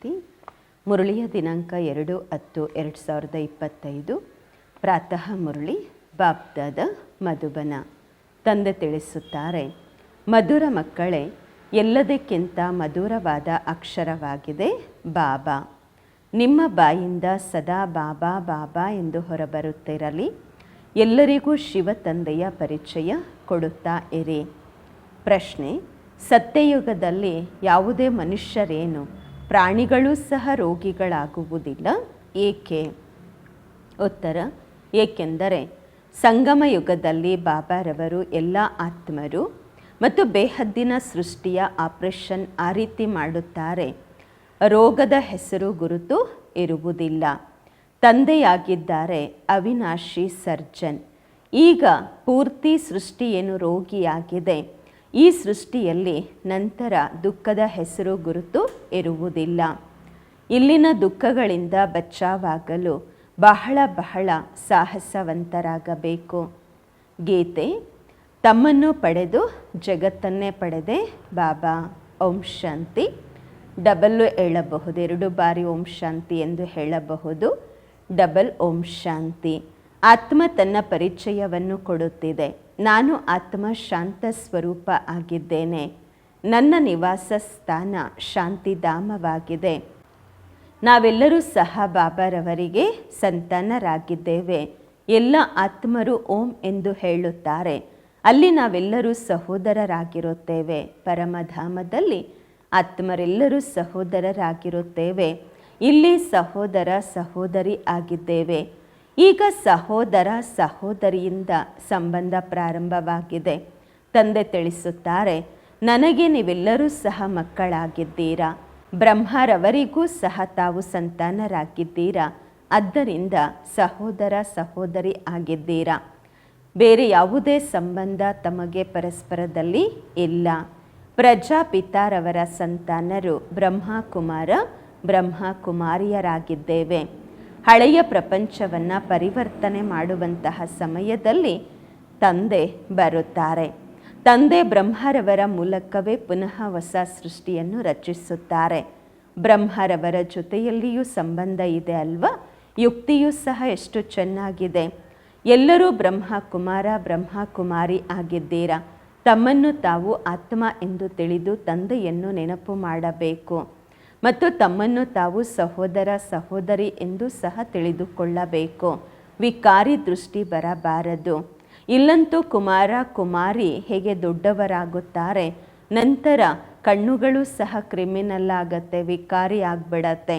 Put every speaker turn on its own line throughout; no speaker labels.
ಶಾಂತಿ ಮುರಳಿಯ ದಿನಾಂಕ ಎರಡು ಹತ್ತು ಎರಡು ಸಾವಿರದ ಇಪ್ಪತ್ತೈದು. ಪ್ರಾತಃ ಮುರಳಿ ಬಾಬ್ದಾದ ಮಧುಬನ. ತಂದೆ ತಿಳಿಸುತ್ತಾರೆ, ಮಧುರ ಮಕ್ಕಳೇ, ಎಲ್ಲದಕ್ಕಿಂತ ಮಧುರವಾದ ಅಕ್ಷರವಾಗಿದೆ ಬಾಬಾ. ನಿಮ್ಮ ಬಾಯಿಂದ ಸದಾ ಬಾಬಾ ಬಾಬಾ ಎಂದು ಹೊರಬರುತ್ತಿರಲಿ. ಎಲ್ಲರಿಗೂ ಶಿವ ತಂದೆಯ ಪರಿಚಯ ಕೊಡುತ್ತಾ ಇರಿ. ಪ್ರಶ್ನೆ, ಸತ್ಯಯುಗದಲ್ಲಿ ಯಾವುದೇ ಮನುಷ್ಯರೇನು? ಪ್ರಾಣಿಗಳೂ ಸಹ ರೋಗಿಗಳಾಗುವುದಿಲ್ಲ. ಏಕೆ? ಉತ್ತರ, ಏಕೆಂದರೆ ಸಂಗಮ ಯುಗದಲ್ಲಿ ಬಾಬಾರವರು ಎಲ್ಲ ಆತ್ಮರು ಮತ್ತು ಬೇಹದ್ದಿನ ಸೃಷ್ಟಿಯ ಆಪರೇಷನ್ ಆ ರೀತಿ ಮಾಡುತ್ತಾರೆ. ರೋಗದ ಹೆಸರು ಗುರುತು ಇರುವುದಿಲ್ಲ. ತಂದೆಯಾಗಿದ್ದಾರೆ ಅವಿನಾಶಿ ಸರ್ಜನ್. ಈಗ ಪೂರ್ತಿ ಸೃಷ್ಟಿ ಏನು ರೋಗಿಯಾಗಿದೆ? ಈ ಸೃಷ್ಟಿಯಲ್ಲಿ ನಂತರ ದುಃಖದ ಹೆಸರು ಗುರುತು ಇರುವುದಿಲ್ಲ. ಇಲ್ಲಿನ ದುಃಖಗಳಿಂದ ಬಚಾವಾಗಲು ಬಹಳ ಬಹಳ ಸಾಹಸವಂತರಾಗಬೇಕು. ಗೀತೆ, ತಮ್ಮನ್ನು ಪಡೆದು ಜಗತ್ತನ್ನೇ ಪಡೆದೆ ಬಾಬಾ, ಓಂ ಶಾಂತಿ. ಡಬಲ್ಲು ಹೇಳಬಹುದು, ಎರಡು ಬಾರಿ ಓಂ ಶಾಂತಿ ಎಂದು ಹೇಳಬಹುದು, ಡಬಲ್ ಓಂ ಶಾಂತಿ. ಆತ್ಮ ತನ್ನ ಪರಿಚಯವನ್ನು ಕೊಡುತ್ತಿದೆ. ನಾನು ಆತ್ಮ ಶಾಂತ ಸ್ವರೂಪ ಆಗಿದ್ದೇನೆ. ನನ್ನ ನಿವಾಸ ಸ್ಥಾನ ಶಾಂತಿಧಾಮವಾಗಿದೆ. ನಾವೆಲ್ಲರೂ ಸಹ ಬಾಬಾರವರಿಗೆ ಸಂತಾನರಾಗಿದ್ದೇವೆ. ಎಲ್ಲ ಆತ್ಮರು ಓಂ ಎಂದು ಹೇಳುತ್ತಾರೆ. ಅಲ್ಲಿ ನಾವೆಲ್ಲರೂ ಸಹೋದರರಾಗಿರುತ್ತೇವೆ. ಪರಮಧಾಮದಲ್ಲಿ ಆತ್ಮರೆಲ್ಲರೂ ಸಹೋದರರಾಗಿರುತ್ತೇವೆ. ಇಲ್ಲಿ ಸಹೋದರ ಸಹೋದರಿ ಆಗಿದ್ದೇವೆ. ಈಗ ಸಹೋದರ ಸಹೋದರಿಯಿಂದ ಸಂಬಂಧ ಪ್ರಾರಂಭವಾಗಿದೆ. ತಂದೆ ತಿಳಿಸುತ್ತಾರೆ, ನನಗೆ ನೀವೆಲ್ಲರೂ ಸಹ ಮಕ್ಕಳಾಗಿದ್ದೀರಾ? ಬ್ರಹ್ಮರವರಿಗೂ ಸಹ ತಾವು ಸಂತಾನರಾಗಿದ್ದೀರಾ? ಆದ್ದರಿಂದ ಸಹೋದರ ಸಹೋದರಿ ಆಗಿದ್ದೀರಾ? ಬೇರೆ ಯಾವುದೇ ಸಂಬಂಧ ತಮಗೆ ಪರಸ್ಪರದಲ್ಲಿ ಇಲ್ಲ. ಪ್ರಜಾಪಿತಾರವರ ಸಂತಾನರು ಬ್ರಹ್ಮಕುಮಾರ ಬ್ರಹ್ಮಕುಮಾರಿಯರಾಗಿದ್ದೇವೆ. ಹಳೆಯ ಪ್ರಪಂಚವನ್ನು ಪರಿವರ್ತನೆ ಮಾಡುವಂತಹ ಸಮಯದಲ್ಲಿ ತಂದೆ ಬರುತ್ತಾರೆ. ತಂದೆ ಬ್ರಹ್ಮರವರ ಮೂಲಕವೇ ಪುನಃ ಹೊಸ ಸೃಷ್ಟಿಯನ್ನು ರಚಿಸುತ್ತಾರೆ. ಬ್ರಹ್ಮರವರ ಜೊತೆಯಲ್ಲಿಯೂ ಸಂಬಂಧ ಇದೆ ಅಲ್ವಾ? ಯುಕ್ತಿಯೂ ಸಹ ಎಷ್ಟು ಚೆನ್ನಾಗಿದೆ. ಎಲ್ಲರೂ ಬ್ರಹ್ಮ ಕುಮಾರ ಬ್ರಹ್ಮ ಕುಮಾರಿ ಆಗಿದ್ದೀರಾ? ತಮ್ಮನ್ನು ತಾವು ಆತ್ಮ ಎಂದು ತಿಳಿದು ತಂದೆಯನ್ನು ನೆನಪು ಮಾಡಬೇಕು. ಮತ್ತು ತಮ್ಮನ್ನು ತಾವು ಸಹೋದರ ಸಹೋದರಿ ಎಂದು ಸಹ ತಿಳಿದುಕೊಳ್ಳಬೇಕು. ವಿಕಾರಿ ದೃಷ್ಟಿ ಬರಬಾರದು. ಇಲ್ಲಂತೂ ಕುಮಾರ, ಕುಮಾರಿ ಹೇಗೆ ದೊಡ್ಡವರಾಗುತ್ತಾರೆ? ನಂತರ ಕಣ್ಣುಗಳು ಸಹ ಕ್ರಿಮಿನಲ್ ಆಗತ್ತೆ ವಿಕಾರಿ ಆಗ್ಬಿಡತ್ತೆ.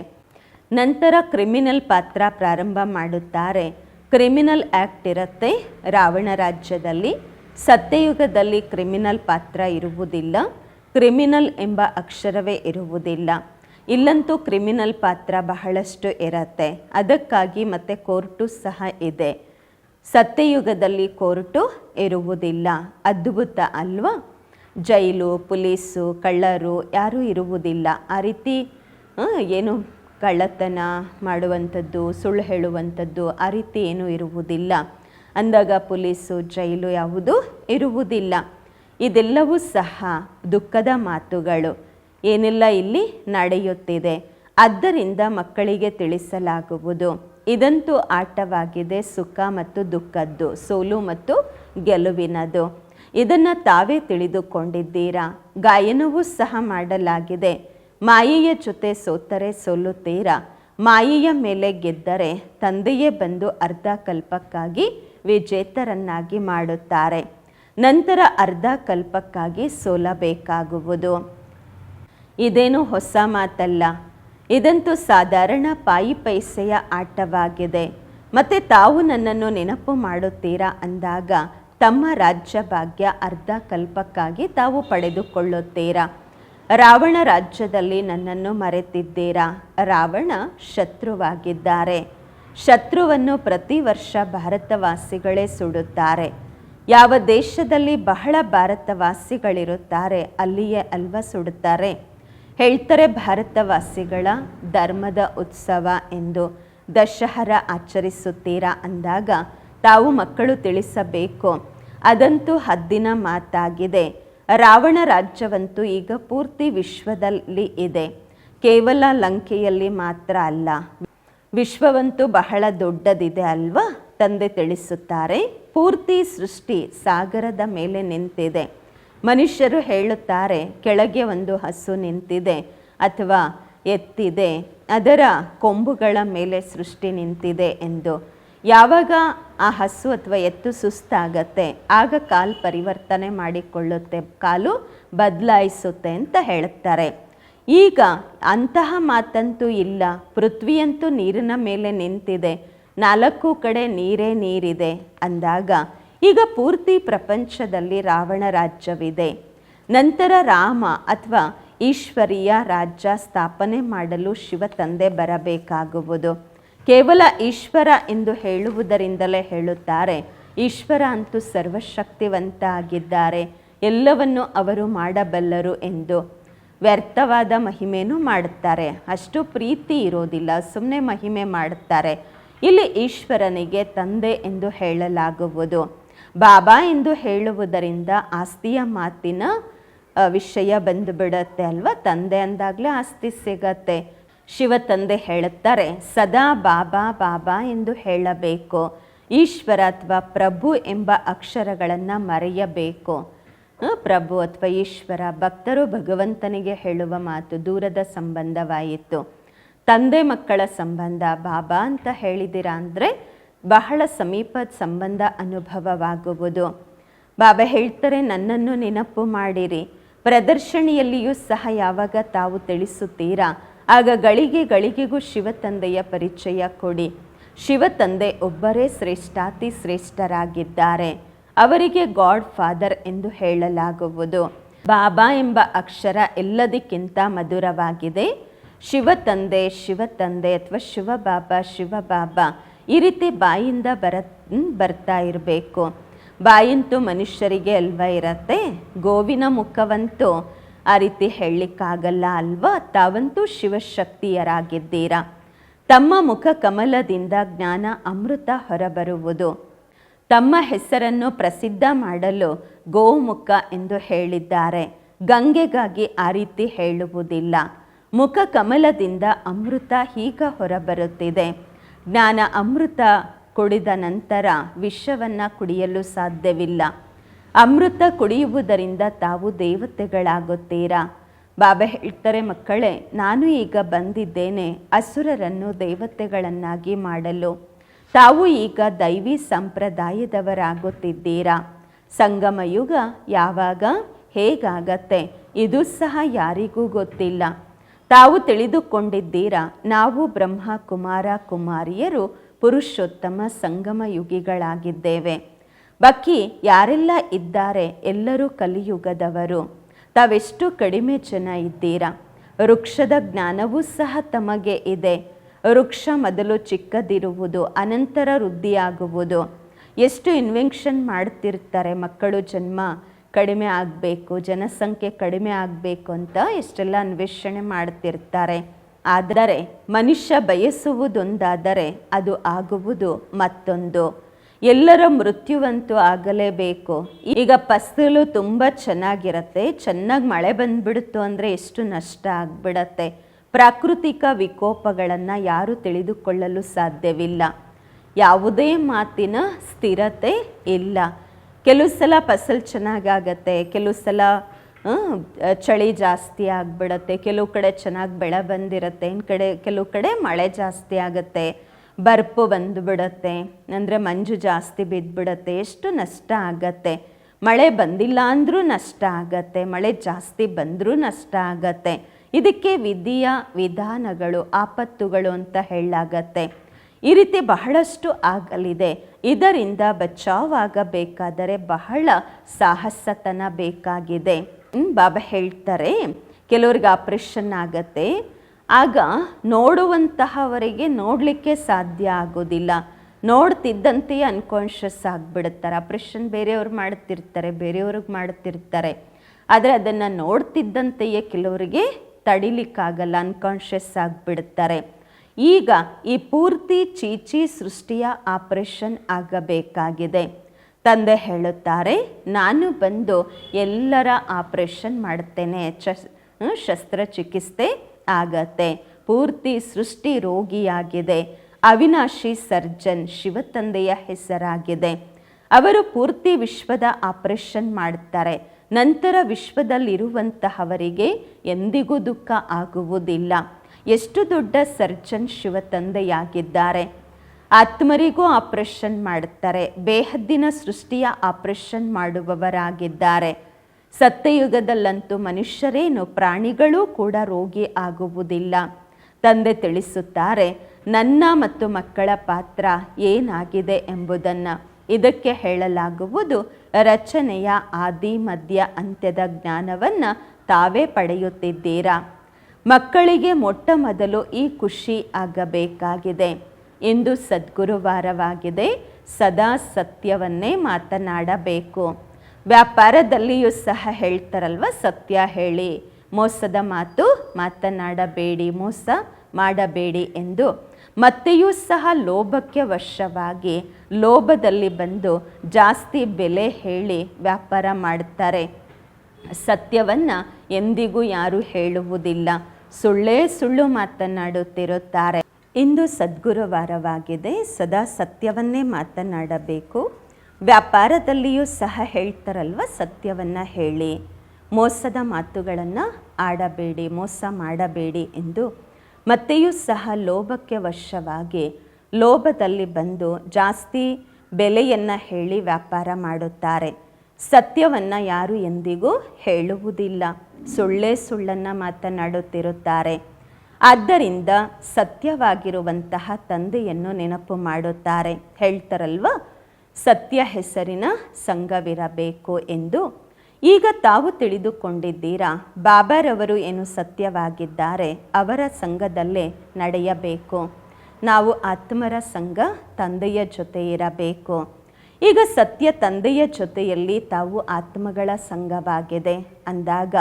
ನಂತರ ಕ್ರಿಮಿನಲ್ ಪಾತ್ರ ಪ್ರಾರಂಭ ಮಾಡುತ್ತಾರೆ. ಕ್ರಿಮಿನಲ್ ಆ್ಯಕ್ಟ್ ಇರುತ್ತೆ ರಾವಣ ರಾಜ್ಯದಲ್ಲಿ. ಸತ್ಯಯುಗದಲ್ಲಿ ಕ್ರಿಮಿನಲ್ ಪಾತ್ರ ಇರುವುದಿಲ್ಲ. ಕ್ರಿಮಿನಲ್ ಎಂಬ ಅಕ್ಷರವೇ ಇರುವುದಿಲ್ಲ. ಇಲ್ಲಂತೂ ಕ್ರಿಮಿನಲ್ ಪಾತ್ರ ಬಹಳಷ್ಟು ಇರತ್ತೆ. ಅದಕ್ಕಾಗಿ ಮತ್ತೆ ಕೋರ್ಟು ಸಹ ಇದೆ. ಸತ್ಯಯುಗದಲ್ಲಿ ಕೋರ್ಟು ಇರುವುದಿಲ್ಲ. ಅದ್ಭುತ ಅಲ್ವಾ? ಜೈಲು, ಪೊಲೀಸು, ಕಳ್ಳರು ಯಾರೂ ಇರುವುದಿಲ್ಲ. ಆ ರೀತಿ ಏನು ಕಳ್ಳತನ ಮಾಡುವಂಥದ್ದು, ಸುಳ್ಳು ಹೇಳುವಂಥದ್ದು ಆ ರೀತಿ ಏನೂ ಇರುವುದಿಲ್ಲ. ಅಂದಾಗ ಪೊಲೀಸು, ಜೈಲು ಯಾವುದು ಇರುವುದಿಲ್ಲ. ಇದೆಲ್ಲವೂ ಸಹ ದುಃಖದ ಮಾತುಗಳು. ಏನೆಲ್ಲ ಇಲ್ಲಿ ನಡೆಯುತ್ತಿದೆ? ಆದ್ದರಿಂದ ಮಕ್ಕಳಿಗೆ ತಿಳಿಸಲಾಗುವುದು. ಇದಂತೂ ಆಟವಾಗಿದೆ, ಸುಖ ಮತ್ತು ದುಃಖದ್ದು, ಸೋಲು ಮತ್ತು ಗೆಲುವಿನದು. ಇದನ್ನು ತಾವೇ ತಿಳಿದುಕೊಂಡಿದ್ದೀರಾ? ಗಾಯನವೂ ಸಹ ಮಾಡಲಾಗಿದೆ. ಮಾಯೆಯ ಜೊತೆ ಸೋತರೆ ಸೋಲುತ್ತೀರಾ? ಮಾಯೆಯ ಮೇಲೆ ಗೆದ್ದರೆ ತಂದೆಯೇ ಬಂದು ಅರ್ಧ ಕಲ್ಪಕ್ಕಾಗಿ ವಿಜೇತರನ್ನಾಗಿ ಮಾಡುತ್ತಾರೆ. ನಂತರ ಅರ್ಧ ಕಲ್ಪಕ್ಕಾಗಿ ಸೋಲಬೇಕಾಗುವುದು. ಇದೇನು ಹೊಸ ಮಾತಲ್ಲ. ಇದಂತೂ ಸಾಧಾರಣ ಪಾಯಿ ಪೈಸೆಯ ಆಟವಾಗಿದೆ. ಮತ್ತು ತಾವು ನನ್ನನ್ನು ನೆನಪು ಮಾಡುತ್ತೀರಾ ಅಂದಾಗ ತಮ್ಮ ರಾಜ್ಯ ಭಾಗ್ಯ ಅರ್ಧ ಕಲ್ಪಕ್ಕಾಗಿ ತಾವು ಪಡೆದುಕೊಳ್ಳುತ್ತೀರಾ? ರಾವಣ ರಾಜ್ಯದಲ್ಲಿ ನನ್ನನ್ನು ಮರೆತಿದ್ದೀರಾ? ರಾವಣ ಶತ್ರುವಾಗಿದ್ದಾರೆ. ಶತ್ರುವನ್ನು ಪ್ರತಿ ವರ್ಷ ಭಾರತವಾಸಿಗಳೇ ಸುಡುತ್ತಾರೆ. ಯಾವ ದೇಶದಲ್ಲಿ ಬಹಳ ಭಾರತವಾಸಿಗಳಿರುತ್ತಾರೆ ಅಲ್ಲಿಯೇ ಅಲ್ವ ಸುಡುತ್ತಾರೆ. ಹೇಳ್ತಾರೆ ಭಾರತವಾಸಿಗಳ ಧರ್ಮದ ಉತ್ಸವ ಎಂದು. ದಶಹರ ಆಚರಿಸುತ್ತೀರಾ ಅಂದಾಗ ತಾವು ಮಕ್ಕಳು ತಿಳಿಸಬೇಕು. ಅದಂತೂ ಹದ್ದಿನ ಮಾತಾಗಿದೆ. ರಾವಣ ರಾಜ್ಯವಂತೂ ಈಗ ಪೂರ್ತಿ ವಿಶ್ವದಲ್ಲಿ ಇದೆ. ಕೇವಲ ಲಂಕೆಯಲ್ಲಿ ಮಾತ್ರ ಅಲ್ಲ. ವಿಶ್ವವಂತೂ ಬಹಳ ದೊಡ್ಡದಿದೆ ಅಲ್ವಾ? ತಂದೆ ತಿಳಿಸುತ್ತಾರೆ. ಪೂರ್ತಿ ಸೃಷ್ಟಿ ಸಾಗರದ ಮೇಲೆ ನಿಂತಿದೆ. ಮನುಷ್ಯರು ಹೇಳುತ್ತಾರೆ, ಕೆಳಗೆ ಒಂದು ಹಸು ನಿಂತಿದೆ ಅಥವಾ ಎತ್ತಿದೆ, ಅದರ ಕೊಂಬುಗಳ ಮೇಲೆ ಸೃಷ್ಟಿ ನಿಂತಿದೆ ಎಂದು. ಯಾವಾಗ ಆ ಹಸು ಅಥವಾ ಎತ್ತು ಸುಸ್ತಾಗತ್ತೆ, ಆಗ ಕಾಲು ಪರಿವರ್ತನೆ ಮಾಡಿಕೊಳ್ಳುತ್ತೆ, ಕಾಲು ಬದಲಾಯಿಸುತ್ತೆ ಅಂತ ಹೇಳುತ್ತಾರೆ. ಈಗ ಅಂತಹ ಮಾತಂತೂ ಇಲ್ಲ, ಪೃಥ್ವಿಯಂತೂ ನೀರಿನ ಮೇಲೆ ನಿಂತಿದೆ, ನಾಲ್ಕು ಕಡೆ ನೀರೇ ನೀರಿದೆ ಅಂದಾಗ ಈಗ ಪೂರ್ತಿ ಪ್ರಪಂಚದಲ್ಲಿ ರಾವಣ ರಾಜ್ಯವಿದೆ. ನಂತರ ರಾಮ ಅಥವಾ ಈಶ್ವರೀಯ ರಾಜ್ಯ ಸ್ಥಾಪನೆ ಮಾಡಲು ಶಿವ ತಂದೆ ಬರಬೇಕಾಗುವುದು. ಕೇವಲ ಈಶ್ವರ ಎಂದು ಹೇಳುವುದರಿಂದಲೇ ಹೇಳುತ್ತಾರೆ. ಈಶ್ವರ ಅಂತೂ ಸರ್ವಶಕ್ತಿವಂತ ಆಗಿದ್ದಾರೆ ಎಲ್ಲವನ್ನು ಅವರು ಮಾಡಬಲ್ಲರು ಎಂದು. ವ್ಯರ್ಥವಾದ ಮಹಿಮೆನೂ ಮಾಡುತ್ತಾರೆ. ಅಷ್ಟು ಪ್ರೀತಿ ಇರೋದಿಲ್ಲ. ಸುಮ್ಮನೆ ಮಹಿಮೆ ಮಾಡುತ್ತಾರೆ. ಇಲ್ಲಿ ಈಶ್ವರನಿಗೆ ತಂದೆ ಎಂದು ಹೇಳಲಾಗುವುದು. ಬಾಬಾ ಎಂದು ಹೇಳುವುದರಿಂದ ಆಸ್ತಿಯ ಮಾತಿನ ವಿಷಯ ಬಂದುಬಿಡತ್ತೆ ಅಲ್ವಾ? ತಂದೆ ಅಂದಾಗಲೇ ಆಸ್ತಿ ಸಿಗತ್ತೆ. ಶಿವ ತಂದೆ ಹೇಳುತ್ತಾರೆ, ಸದಾ ಬಾಬಾ ಬಾಬಾ ಎಂದು ಹೇಳಬೇಕು. ಈಶ್ವರ ಅಥವಾ ಪ್ರಭು ಎಂಬ ಅಕ್ಷರಗಳನ್ನು ಮರೆಯಬೇಕು. ಪ್ರಭು ಅಥವಾ ಈಶ್ವರ, ಭಕ್ತರು ಭಗವಂತನಿಗೆ ಹೇಳುವ ಮಾತು ದೂರದ ಸಂಬಂಧವಾಯಿತು. ತಂದೆ ಮಕ್ಕಳ ಸಂಬಂಧ, ಬಾಬಾ ಅಂತ ಹೇಳಿದಿರ ಅಂದರೆ ಬಹಳ ಸಮೀಪದ ಸಂಬಂಧ ಅನುಭವವಾಗುವುದು. ಬಾಬಾ ಹೇಳ್ತಾರೆ, ನನ್ನನ್ನು ನೆನಪು ಮಾಡಿರಿ. ಪ್ರದರ್ಶನಿಯಲ್ಲಿಯೂ ಸಹ ಯಾವಾಗ ತಾವು ತಿಳಿಸುತ್ತೀರಾ? ಆಗ ಗಳಿಗೆ ಗಳಿಗೆಗೂ ಶಿವ ತಂದೆಯ ಪರಿಚಯ ಕೊಡಿ. ಶಿವ ತಂದೆ ಒಬ್ಬರೇ ಶ್ರೇಷ್ಠಾತಿ ಶ್ರೇಷ್ಠರಾಗಿದ್ದಾರೆ. ಅವರಿಗೆ ಗಾಡ್ ಫಾದರ್ ಎಂದು ಹೇಳಲಾಗುವುದು. ಬಾಬಾ ಎಂಬ ಅಕ್ಷರ ಎಲ್ಲದಕ್ಕಿಂತ ಮಧುರವಾಗಿದೆ. ಶಿವ ತಂದೆ ಶಿವ ತಂದೆ ಅಥವಾ ಶಿವ ಬಾಬಾ ಶಿವ ಬಾಬಾ ಈ ರೀತಿ ಬಾಯಿಂದ ಬರ ಬರ್ತಾ ಇರಬೇಕು. ಬಾಯಂತೂ ಮನುಷ್ಯರಿಗೆ ಅಲ್ವಾ ಇರತ್ತೆ? ಗೋವಿನ ಮುಖವಂತೂ ಆ ರೀತಿ ಹೇಳಲಿಕ್ಕಾಗಲ್ಲ ಅಲ್ವಾ? ತಾವಂತೂ ಶಿವಶಕ್ತಿಯರಾಗಿದ್ದೀರಾ. ತಮ್ಮ ಮುಖ ಕಮಲದಿಂದ ಜ್ಞಾನ ಅಮೃತ ಹೊರಬರುವುದು. ತಮ್ಮ ಹೆಸರನ್ನು ಪ್ರಸಿದ್ಧ ಮಾಡಲು ಗೋಮುಖ ಎಂದು ಹೇಳಿದ್ದಾರೆ. ಗಂಗೆಗಾಗಿ ಆ ರೀತಿ ಹೇಳುವುದಿಲ್ಲ. ಮುಖ ಕಮಲದಿಂದ ಅಮೃತ ಈಗ ಹೊರಬರುತ್ತಿದೆ. ಜ್ಞಾನ ಅಮೃತ ಕುಡಿದ ನಂತರ ವಿಷವನ್ನು ಕುಡಿಯಲು ಸಾಧ್ಯವಿಲ್ಲ. ಅಮೃತ ಕುಡಿಯುವುದರಿಂದ ತಾವು ದೇವತೆಗಳಾಗುತ್ತೀರಾ? ಬಾಬಾ ಹೇಳ್ತಾರೆ, ಮಕ್ಕಳೇ, ನಾನು ಈಗ ಬಂದಿದ್ದೇನೆ ಅಸುರರನ್ನು ದೇವತೆಗಳನ್ನಾಗಿ ಮಾಡಲು. ತಾವು ಈಗ ದೈವಿ ಸಂಪ್ರದಾಯದವರಾಗುತ್ತಿದ್ದೀರಾ? ಸಂಗಮ ಯುಗ ಯಾವಾಗ? ಹೇಗಾಗತ್ತೆ? ಇದು ಸಹ ಯಾರಿಗೂ ಗೊತ್ತಿಲ್ಲ. ತಾವು ತಿಳಿದುಕೊಂಡಿದ್ದೀರಾ? ನಾವು ಬ್ರಹ್ಮ ಕುಮಾರ ಕುಮಾರಿಯರು ಪುರುಷೋತ್ತಮ ಸಂಗಮ ಯುಗಿಗಳಾಗಿದ್ದೇವೆ. ಬಕ್ಕಿ ಯಾರೆಲ್ಲ ಇದ್ದಾರೆ? ಎಲ್ಲರೂ ಕಲಿಯುಗದವರು. ತಾವೆಷ್ಟು ಕಡಿಮೆ ಜನ ಇದ್ದೀರಾ? ವೃಕ್ಷದ ಜ್ಞಾನವೂ ಸಹ ತಮಗೆ ಇದೆ. ವೃಕ್ಷ ಮೊದಲು ಚಿಕ್ಕದಿರುವುದು, ಅನಂತರ ವೃದ್ಧಿಯಾಗುವುದು. ಎಷ್ಟು ಇನ್ವೆನ್ಷನ್ ಮಾಡ್ತಿರ್ತಾರೆ ಮಕ್ಕಳು ಜನ್ಮ? ಕಡಿಮೆ ಆಗಬೇಕು, ಜನಸಂಖ್ಯೆ ಕಡಿಮೆ ಆಗಬೇಕು ಅಂತ ಇಷ್ಟೆಲ್ಲ ಅನ್ವೇಷಣೆ ಮಾಡ್ತಿರ್ತಾರೆ. ಆದರೆ ಮನುಷ್ಯ ಬಯಸುವುದೊಂದಾದರೆ ಅದು ಆಗುವುದು ಮತ್ತೊಂದು. ಎಲ್ಲರ ಮೃತ್ಯುವಂತೂ ಆಗಲೇಬೇಕು. ಈಗ ಫಸಲು ತುಂಬ ಚೆನ್ನಾಗಿರತ್ತೆ, ಚೆನ್ನಾಗಿ ಮಳೆ ಬಂದ್ಬಿಡುತ್ತು ಅಂದರೆ ಎಷ್ಟು ನಷ್ಟ ಆಗ್ಬಿಡತ್ತೆ. ಪ್ರಾಕೃತಿಕ ವಿಕೋಪಗಳನ್ನು ಯಾರು ತಿಳಿದುಕೊಳ್ಳಲು ಸಾಧ್ಯವಿಲ್ಲ. ಯಾವುದೇ ಮಾತಿನ ಸ್ಥಿರತೆ ಇಲ್ಲ. ಕೆಲವು ಸಲ ಫಸಲು ಚೆನ್ನಾಗಾಗತ್ತೆ, ಕೆಲವು ಸಲ ಚಳಿ ಜಾಸ್ತಿ ಆಗಿಬಿಡತ್ತೆ, ಕೆಲವು ಕಡೆ ಚೆನ್ನಾಗಿ ಬೆಳೆ ಬಂದಿರತ್ತೆ ಇನ್ನು ಕಡೆ, ಕೆಲವು ಕಡೆ ಮಳೆ ಜಾಸ್ತಿ ಆಗುತ್ತೆ, ಬರ್ಪು ಬಂದುಬಿಡತ್ತೆ, ಅಂದರೆ ಮಂಜು ಜಾಸ್ತಿ ಬಿದ್ದುಬಿಡತ್ತೆ, ಎಷ್ಟು ನಷ್ಟ ಆಗತ್ತೆ. ಮಳೆ ಬಂದಿಲ್ಲ ಅಂದರೂ ನಷ್ಟ ಆಗತ್ತೆ, ಮಳೆ ಜಾಸ್ತಿ ಬಂದರೂ ನಷ್ಟ ಆಗತ್ತೆ. ಇದಕ್ಕೆ ವಿಧಿಯ ವಿಧಾನಗಳು, ಆಪತ್ತುಗಳು ಅಂತ ಹೇಳಲಾಗತ್ತೆ. ಈ ರೀತಿ ಬಹಳಷ್ಟು ಆಗಲಿದೆ. ಇದರಿಂದ ಬಚಾವಾಗಬೇಕಾದರೆ ಬಹಳ ಸಾಹಸತನ ಬೇಕಾಗಿದೆ. ಬಾಬಾ ಹೇಳ್ತಾರೆ, ಕೆಲವ್ರಿಗೆ ಆಪ್ರೇಷನ್ ಆಗತ್ತೆ. ಆಗ ನೋಡುವಂತಹವರಿಗೆ ನೋಡಲಿಕ್ಕೆ ಸಾಧ್ಯ ಆಗೋದಿಲ್ಲ. ನೋಡ್ತಿದ್ದಂತೆಯೇ ಅನ್ಕಾನ್ಷಿಯಸ್ ಆಗಿಬಿಡುತ್ತಾರೆ. ಆಪ್ರೇಷನ್ ಬೇರೆಯವ್ರು ಮಾಡ್ತಿರ್ತಾರೆ, ಬೇರೆಯವ್ರಿಗೆ ಮಾಡ್ತಿರ್ತಾರೆ. ಆದರೆ ಅದನ್ನು ನೋಡ್ತಿದ್ದಂತೆಯೇ ಕೆಲವರಿಗೆ ತಡಿಲಿಕ್ಕಾಗಲ್ಲ ಅನ್ಕಾನ್ಷಿಯಸ್ ಆಗಿಬಿಡುತ್ತಾರೆ. ಈಗ ಈ ಪೂರ್ತಿ ಚೀಚಿ ಸೃಷ್ಟಿಯ ಆಪರೇಷನ್ ಆಗಬೇಕಾಗಿದೆ. ತಂದೆ ಹೇಳುತ್ತಾರೆ, ನಾನು ಬಂದು ಎಲ್ಲರ ಆಪರೇಷನ್ ಮಾಡ್ತೇನೆ. ಚಸ್ ಶಸ್ತ್ರಚಿಕಿತ್ಸೆ ಆಗತ್ತೆ. ಪೂರ್ತಿ ಸೃಷ್ಟಿ ರೋಗಿಯಾಗಿದೆ. ಅವಿನಾಶಿ ಸರ್ಜನ್ ಶಿವತಂದೆಯ ಹೆಸರಾಗಿದೆ. ಅವರು ಪೂರ್ತಿ ವಿಶ್ವದ ಆಪರೇಷನ್ ಮಾಡ್ತಾರೆ. ನಂತರ ವಿಶ್ವದಲ್ಲಿರುವಂತಹವರಿಗೆ ಎಂದಿಗೂ ದುಃಖ ಆಗುವುದಿಲ್ಲ. ಎಷ್ಟು ದೊಡ್ಡ ಸರ್ಜನ್ ಶಿವ ತಂದೆಯಾಗಿದ್ದಾರೆ. ಆತ್ಮರಿಗೂ ಆಪರೇಷನ್ ಮಾಡುತ್ತಾರೆ. ಬೇಹದ್ದಿನ ಸೃಷ್ಟಿಯ ಆಪರೇಷನ್ ಮಾಡುವವರಾಗಿದ್ದಾರೆ. ಸತ್ಯಯುಗದಲ್ಲಂತೂ ಮನುಷ್ಯರೇನು ಪ್ರಾಣಿಗಳೂ ಕೂಡ ರೋಗಿ ಆಗುವುದಿಲ್ಲ. ತಂದೆ ತಿಳಿಸುತ್ತಾರೆ, ನನ್ನ ಮತ್ತು ಮಕ್ಕಳ ಪಾತ್ರ ಏನಾಗಿದೆ ಎಂಬುದನ್ನು. ಇದಕ್ಕೆ ಹೇಳಲಾಗುವುದು, ರಚನೆಯ ಆದಿ ಮಧ್ಯ ಅಂತ್ಯದ ಜ್ಞಾನವನ್ನು ತಾವೇ ಪಡೆಯುತ್ತಿದ್ದೀರಾ. ಮಕ್ಕಳಿಗೆ ಮೊಟ್ಟ ಮೊದಲು ಈ ಖುಷಿ ಆಗಬೇಕಾಗಿದೆ. ಇಂದು ಸದ್ಗುರುವಾರವಾಗಿದೆ. ಸದಾ ಸತ್ಯವನ್ನೇ ಮಾತನಾಡಬೇಕು. ವ್ಯಾಪಾರದಲ್ಲಿಯೂ ಸಹ ಹೇಳ್ತಾರಲ್ವ ಸತ್ಯ ಹೇಳಿ. ಮೋಸದ ಮಾತು ಮಾತನಾಡಬೇಡಿ, ಮೋಸ ಮಾಡಬೇಡಿ ಎಂದು. ಮತ್ತೆಯೂ ಸಹ ಲೋಭಕ್ಕೆ ವಶವಾಗಿ, ಲೋಭದಲ್ಲಿ ಬಂದು ಜಾಸ್ತಿ ಬೆಲೆ ಹೇಳಿ ವ್ಯಾಪಾರ ಮಾಡ್ತಾರೆ. ಸತ್ಯವನ್ನು ಎಂದಿಗೂ ಯಾರೂ ಹೇಳುವುದಿಲ್ಲ. ಸುಳ್ಳೇ ಸುಳ್ಳು ಮಾತನಾಡುತ್ತಿರುತ್ತಾರೆ. ಇಂದು ಸದ್ಗುರುವಾರವಾಗಿದೆ. ಸದಾ ಸತ್ಯವನ್ನೇ ಮಾತನಾಡಬೇಕು. ವ್ಯಾಪಾರದಲ್ಲಿಯೂ ಸಹ ಹೇಳ್ತಾರಲ್ವ ಸತ್ಯವನ್ನು ಹೇಳಿ. ಮೋಸದ ಮಾತುಗಳನ್ನು ಆಡಬೇಡಿ, ಮೋಸ ಮಾಡಬೇಡಿ ಎಂದು. ಮತ್ತೆಯೂ ಸಹ ಲೋಭಕ್ಕೆ ವಶವಾಗಿ ಲೋಭದಲ್ಲಿ ಬಂದು ಜಾಸ್ತಿ ಬೆಲೆಯನ್ನು ಹೇಳಿ ವ್ಯಾಪಾರ ಮಾಡುತ್ತಾರೆ. ಸತ್ಯವನ್ನು ಯಾರು ಎಂದಿಗೂ ಹೇಳುವುದಿಲ್ಲ. ಸುಳ್ಳೇ ಸುಳ್ಳನ್ನು ಮಾತನಾಡುತ್ತಿರುತ್ತಾರೆ. ಆದ್ದರಿಂದ ಸತ್ಯವಾಗಿರುವಂತಹ ತಂದೆಯನ್ನು ನೆನಪು ಮಾಡುತ್ತಾರೆ. ಹೇಳ್ತಾರಲ್ವ? ಸತ್ಯ ಹೆಸರಿನ ಸಂಘವಿರಬೇಕು ಎಂದು. ಈಗ ತಾವು ತಿಳಿದುಕೊಂಡಿದ್ದೀರಾ? ಬಾಬಾರವರು ಏನು ಸತ್ಯವಾಗಿದ್ದಾರೆ ಅವರ ಸಂಘದಲ್ಲೇ ನಡೆಯಬೇಕು. ನಾವು ಆತ್ಮರ ಸಂಘ, ತಂದೆಯ ಜೊತೆ ಇರಬೇಕು. ಈಗ ಸತ್ಯ ತಂದೆಯ ಜೊತೆಯಲ್ಲಿ ತಾವು ಆತ್ಮಗಳ ಸಂಘವಾಗಿದೆ. ಅಂದಾಗ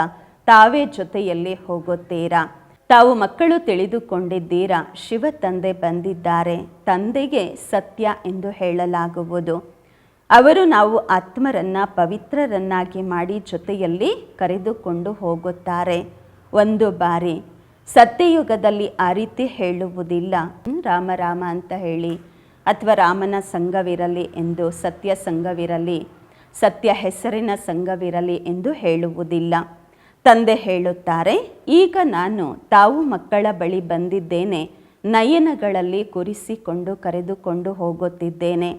ತಾವೇ ಜೊತೆಯಲ್ಲಿ ಹೋಗುತ್ತೀರಾ? ತಾವು ಮಕ್ಕಳು ತಿಳಿದುಕೊಂಡಿದ್ದೀರಾ? ಶಿವ ತಂದೆ ಬಂದಿದ್ದಾರೆ. ತಂದೆಗೆ ಸತ್ಯ ಎಂದು ಹೇಳಲಾಗುವುದು. ಅವರು ನಾವು ಆತ್ಮರನ್ನ ಪವಿತ್ರರನ್ನಾಗಿ ಮಾಡಿ ಜೊತೆಯಲ್ಲಿ ಕರೆದುಕೊಂಡು ಹೋಗುತ್ತಾರೆ. ಒಂದು ಬಾರಿ, ಸತ್ಯಯುಗದಲ್ಲಿ ಆ ರೀತಿ ಹೇಳುವುದಿಲ್ಲ. ರಾಮ ರಾಮ ಅಂತ ಹೇಳಿ ಅಥವಾ ರಾಮನ ಸಂಘವಿರಲಿ ಎಂದು, ಸತ್ಯ ಸಂಘವಿರಲಿ, ಸತ್ಯ ಹೆಸರಿನ ಸಂಘವಿರಲಿ ಎಂದು ಹೇಳುವುದಿಲ್ಲ. ತಂದೆ ಹೇಳುತ್ತಾರೆ, ಈಗ ನಾನು ತಾವು ಮಕ್ಕಳ ಬಳಿ ಬಂದಿದ್ದೇನೆ, ನಯನಗಳಲ್ಲಿ ಕುರಿಸಿಕೊಂಡು ಕರೆದುಕೊಂಡು ಹೋಗುತ್ತಿದ್ದೇನೆ.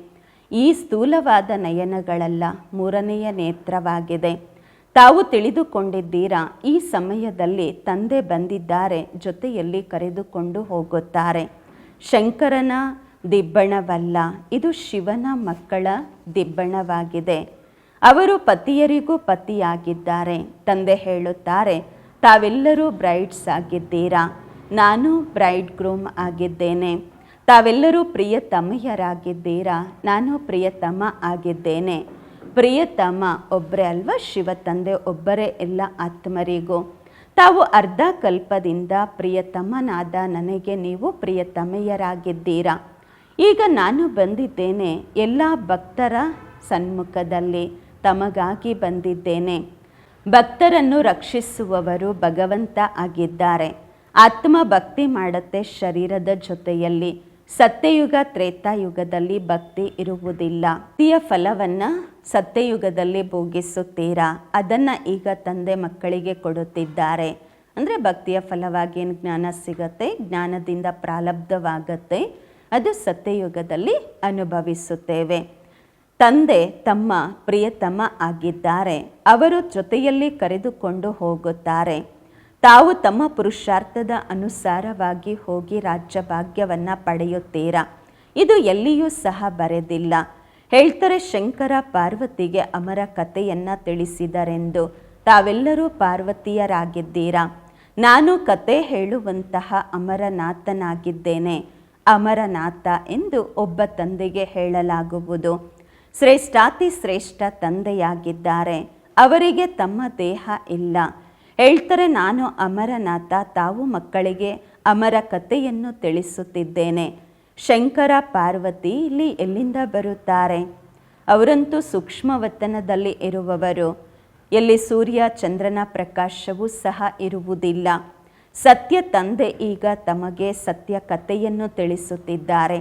ಈ ಸ್ಥೂಲವಾದ ನಯನಗಳೆಲ್ಲ, ಮೂರನೆಯ ನೇತ್ರವಾಗಿದೆ. ತಾವು ತಿಳಿದುಕೊಂಡಿದ್ದೀರಾ, ಈ ಸಮಯದಲ್ಲಿ ತಂದೆ ಬಂದಿದ್ದಾರೆ, ಜೊತೆಯಲ್ಲಿ ಕರೆದುಕೊಂಡು ಹೋಗುತ್ತಾರೆ. ಶಂಕರನ ದಿಬ್ಬಣವಲ್ಲ, ಇದು ಶಿವನ ಮಕ್ಕಳ ದಿಬ್ಬಣವಾಗಿದೆ. ಅವರು ಪತಿಯರಿಗೂ ಪತಿಯಾಗಿದ್ದಾರೆ. ತಂದೆ ಹೇಳುತ್ತಾರೆ, ತಾವೆಲ್ಲರೂ ಬ್ರೈಡ್ಸ್ ಆಗಿದ್ದೀರಾ? ನಾನು ಬ್ರೈಡ್ ಗ್ರೂಮ್ ಆಗಿದ್ದೇನೆ. ತಾವೆಲ್ಲರೂ ಪ್ರಿಯತಮೆಯರಾಗಿದ್ದೀರಾ ನಾನು ಪ್ರಿಯತಮ ಆಗಿದ್ದೇನೆ. ಪ್ರಿಯತಮ ಒಬ್ಬರೇ ಅಲ್ವಾ? ಶಿವ ತಂದೆ ಒಬ್ಬರೇ ಎಲ್ಲ ಆತ್ಮರಿಗೂ. ತಾವು ಅರ್ಧ ಕಲ್ಪದಿಂದ ಪ್ರಿಯತಮನಾದ ನನಗೆ ನೀವು ಪ್ರಿಯತಮೆಯರಾಗಿದ್ದೀರಾ ಈಗ ನಾನು ಬಂದಿದ್ದೇನೆ ಎಲ್ಲ ಭಕ್ತರ ಸನ್ಮುಖದಲ್ಲಿ ತಮಗಾಗಿ ಬಂದಿದ್ದೇನೆ. ಭಕ್ತರನ್ನು ರಕ್ಷಿಸುವವರು ಭಗವಂತ ಆಗಿದ್ದಾರೆ. ಆತ್ಮ ಭಕ್ತಿ ಮಾಡುತ್ತೆ ಶರೀರದ ಜೊತೆಯಲ್ಲಿ. ಸತ್ಯಯುಗ, ತ್ರೇತಾಯುಗದಲ್ಲಿ ಭಕ್ತಿ ಇರುವುದಿಲ್ಲ. ಭಕ್ತಿಯ ಫಲವನ್ನು ಸತ್ಯಯುಗದಲ್ಲಿ ಭೋಗಿಸುತ್ತೀರಾ? ಅದನ್ನು ಈಗ ತಂದೆ ಮಕ್ಕಳಿಗೆ ಕೊಡುತ್ತಿದ್ದಾರೆ. ಅಂದರೆ ಭಕ್ತಿಯ ಫಲವಾಗಿ ಏನು ಜ್ಞಾನ ಸಿಗತ್ತೆ? ಜ್ಞಾನದಿಂದ ಪ್ರಾರಬ್ಧವಾಗತ್ತೆ ಅದು ಸತ್ಯಯುಗದಲ್ಲಿ ಅನುಭವಿಸುತ್ತೇವೆ. ತಂದೆ ತಮ್ಮ ಪ್ರಿಯತಮ ಆಗಿದ್ದಾರೆ. ಅವರು ಜೊತೆಯಲ್ಲಿ ಕರೆದುಕೊಂಡು ಹೋಗುತ್ತಾರೆ. ತಾವು ತಮ್ಮ ಪುರುಷಾರ್ಥದ ಅನುಸಾರವಾಗಿ ಹೋಗಿ ರಾಜ್ಯ ಭಾಗ್ಯವನ್ನು ಪಡೆಯುತ್ತೀರಾ? ಇದು ಎಲ್ಲಿಯೂ ಸಹ ಬರೆದಿಲ್ಲ. ಹೇಳ್ತಾರೆ ಶಂಕರ ಪಾರ್ವತಿಗೆ ಅಮರ ಕಥೆಯನ್ನು ತಿಳಿಸಿದರೆಂದು. ತಾವೆಲ್ಲರೂ ಪಾರ್ವತಿಯರಾಗಿದ್ದೀರಾ? ನಾನು ಕತೆ ಹೇಳುವಂತಹ ಅಮರನಾಥನಾಗಿದ್ದೇನೆ. ಅಮರನಾಥ ಎಂದು ಒಬ್ಬ ತಂದೆಗೆ ಹೇಳಲಾಗುವುದು. ಶ್ರೇಷ್ಠಾತಿ ಶ್ರೇಷ್ಠ ತಂದೆಯಾಗಿದ್ದಾರೆ. ಅವರಿಗೆ ತಮ್ಮ ದೇಹ ಇಲ್ಲ. ಹೇಳ್ತಾರೆ, ನಾನು ಅಮರನಾಥ, ತಾವು ಮಕ್ಕಳಿಗೆ ಅಮರ ಕಥೆಯನ್ನು ತಿಳಿಸುತ್ತಿದ್ದೇನೆ. ಶಂಕರ ಪಾರ್ವತಿ ಇಲ್ಲಿ ಎಲ್ಲಿಂದ ಬರುತ್ತಾರೆ? ಅವರಂತೂ ಸೂಕ್ಷ್ಮವತನದಲ್ಲಿ ಇರುವವರು. ಎಲ್ಲಿ ಸೂರ್ಯ, ಚಂದ್ರನ ಪ್ರಕಾಶವೂ ಸಹ ಇರುವುದಿಲ್ಲ. ಸತ್ಯ ತಂದೆ ಈಗ ತಮಗೆ ಸತ್ಯ ಕಥೆಯನ್ನು ತಿಳಿಸುತ್ತಿದ್ದಾರೆ.